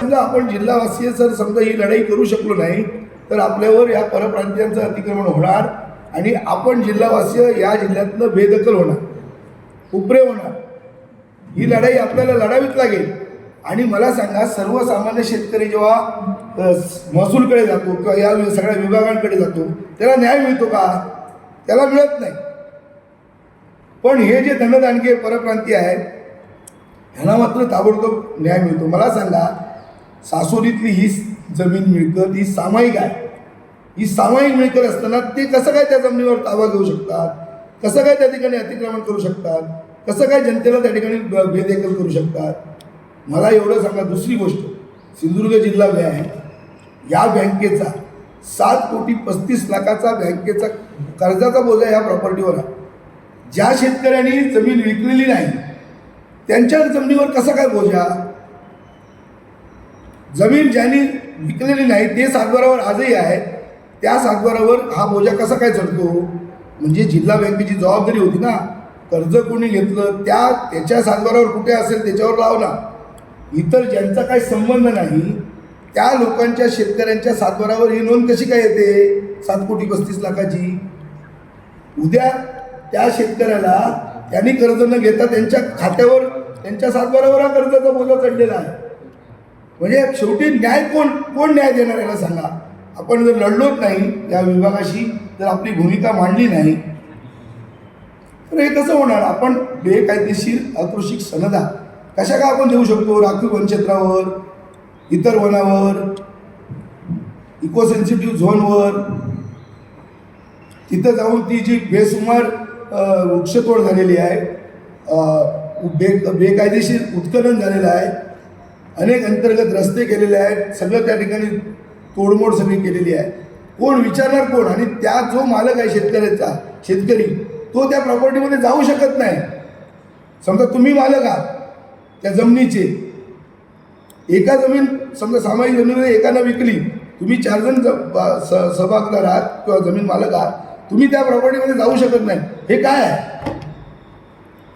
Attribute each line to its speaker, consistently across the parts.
Speaker 1: समजा आपण जिल्हावासीय जर समजा ही लढाई करू शकलो नाही तर आपल्यावर या परप्रांतीयांचं अतिक्रमण होणार आणि आपण जिल्हावासीय या जिल्ह्यातनं बेदखल होणार उपरे होणार. ही लढाई आपल्याला लढावीच लागेल. आणि मला सांगा सर्वसामान्य शेतकरी जेव्हा महसूलकडे जातो किंवा या सगळ्या विभागांकडे जातो त्याला न्याय मिळतो का? त्याला मिळत नाही. पण हे जे धनदानके परप्रांतीय आहेत ह्यांना मात्र ताबडतोब न्याय मिळतो. मला सांगा सासोलीतली ही जमीन मिळकत ही सामायिक आहे. ही सामायिक मिळकत असताना ते कसं काय त्या जमिनीवर ताबा घेऊ शकतात? कसं काय त्या ठिकाणी अतिक्रमण करू शकतात? कसं काय जनतेला त्या ठिकाणी ब- बेदखल करू शकतात? मला एवढं सांगा दुसरी गोष्ट सिंधुदुर्ग जिल्हा बँक या बँकेचा सात कोटी पस्तीस लाखाचा बँकेचा कर्जाचा बोजा या प्रॉपर्टीवर आहे. ज्या शेतकऱ्यांनी जमीन विकलेली नाही त्यांच्या जमिनीवर कसा काय बोजा? जमीन ज्यांनी विकलेली नाही ते सातबारावर आजही आहे. त्या सातबारावर हा बोजा कसा काय चढतो? म्हणजे जिल्हा बँकेची जबाबदारी होती ना. कर्ज कोणी घेतलं त्या त्याच्या सातबारावर कुठे असेल त्याच्यावर लावला. इतर ज्यांचा काही संबंध नाही त्या लोकांच्या शेतकऱ्यांच्या सातबारावर ही नोंद कशी काय येते? सात कोटी पस्तीस लाखाची. उद्या त्या शेतकऱ्याला त्यांनी कर्ज न घेता त्यांच्या खात्यावर त्यांच्या सातबारावर हा कर्जाचा बोजा चढलेला आहे. म्हणजे शेवटी न्याय कोण कोण न्याय देणार याला सांगा. आपण जर लढलोच नाही या विभागाशी जर आपली भूमिका मांडली नाही. तर हे कसं होणार? आपण बेकायदेशीर आक्रोशिक सनदा कशा का आपण देऊ शकतो? राखीव वनक्षेत्रावर इतर वनावर इको सेन्सिटिव्ह झोनवर तिथं जाऊन ती जी बेसुमार वृक्षतोड झालेली आहे बे बेकायदेशीर उत्खनन झालेलं आहे अनेक अंतर्गत रस्ते केलेले आहेत. सगळं त्या ठिकाणी तोडमोड सगळी केलेली आहे. कोण विचारणार कोण? आणि त्या जो मालक आहे शेतकऱ्याचा शेतकरी तो त्या प्रॉपर्टीमध्ये जाऊ शकत नाही. समजा तुम्ही मालक आहात त्या जमिनीचे. एका जमीन समजा सामायिक जमिनीमध्ये एकानं विकली तुम्ही चार जण ज- बा- स- सभागदार आहात किंवा जमीन मालक आहात तुम्ही त्या प्रॉपर्टीमध्ये जाऊ शकत नाही. हे काय आहे?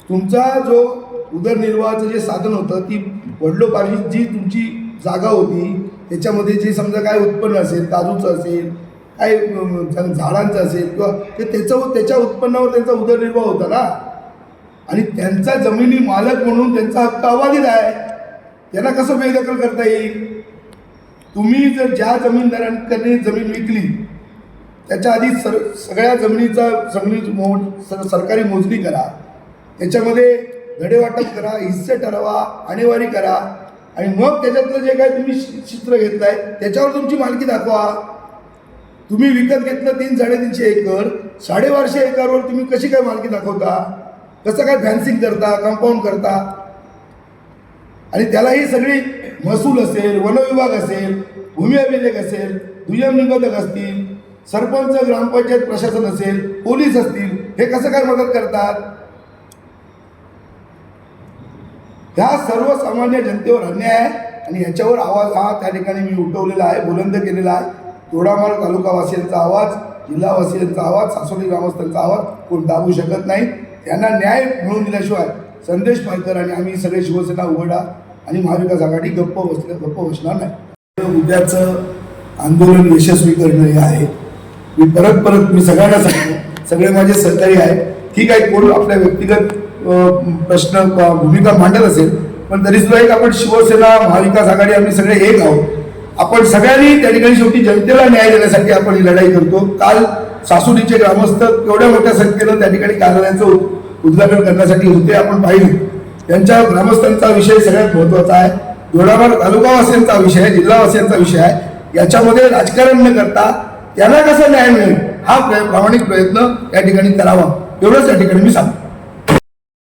Speaker 1: तुमचा जो उदरनिर्वाहाचं जे साधन होतं ती वडलोपार्जित जी तुमची जागा होती त्याच्यामध्ये जे समजा काय उत्पन्न असेल काजूचं असेल काय झाडांचं असेल किंवा ते त्याचं त्याच्या उत्पन्नावर त्यांचा उदरनिर्वाह होता ना? आणि त्यांचा जमिनी मालक म्हणून त्यांचा हक्क अबाधित आहे. त्यांना कसं बेदखल करता येईल? तुम्ही जर ज्या जमीनदारांकडे जमीन विकली त्याच्या आधी सर सगळ्या जमिनीचा जमिनी मो सर सरकारी मोजणी करा. त्याच्यामध्ये धडेवाटप करा हिस्से ठरवा आणेवारी करा. आणि मग त्याच्यातलं जे काय तुम्ही शि- चित्र घेतलंय त्याच्यावर तुमची मालकी दाखवा. तुम्ही विकत घेतलं तीन साडेतीनशे एकर साडेबारशे एकरवर तुम्ही कशी काय मालकी दाखवता? कसं काय फॅन्सिंग करता कंपाऊंड करता? आणि त्याला ही सगळी महसूल असेल वनविभाग असेल भूमी अभिलेख असेल दुय्यम निबंधक असतील सरपंच ग्रामपंचायत प्रशासन असेल पोलीस असतील हे कसं काय मदत करतात? ह्या सर्वसामान्य जनतेवर अन्याय आहे आणि याच्यावर आवाज हा त्या ठिकाणी मी उठवलेला आहे बुलंद केलेला आहे. तोडामाळ तालुकावासियांचा आवाज जिल्हावासियांचा आवाज सासोली ग्रामस्थांचा आवाज कोण दाबू शकत नाही. त्यांना न्याय मिळवून दिल्याशिवाय संदेश पालकर आणि आम्ही सगळे शिवसेना उघडा आणि महाविकास आघाडी गप्प बसल्या गप्प बसणार नाही. उद्याचं आंदोलन यशस्वी करणं हे आहे. मी परत परत मी सगळ्यांना सांगतो सगळे माझे सहकारी आहेत. ठीक आहे कोण आपल्या व्यक्तिगत प्रश्न भूमिका मांडत असेल पण तरी सुद्धा एक आपण शिवसेना महाविकास आघाडी आम्ही सगळे एक आहोत. आपण सगळ्यांनी त्या ठिकाणी शेवटी जनतेला न्याय देण्यासाठी आपण ही लढाई करतो. काल सासुडीचे ग्रामस्थ एवढ्या मोठ्या संख्येनं त्या ठिकाणी कार्यालयाचं उद्घाटन करण्यासाठी होते आपण पाहिले. त्यांच्या ग्रामस्थांचा विषय सगळ्यात महत्त्वाचा आहे. दोडाभर तालुकावासियांचा विषय आहे जिल्हावासियांचा विषय आहे. याच्यामध्ये राजकारण न करता त्यांना कसा न्याय मिळेल हा प्रामाणिक प्रयत्न या ठिकाणी करावा. एवढंच या ठिकाणी मी सांगतो.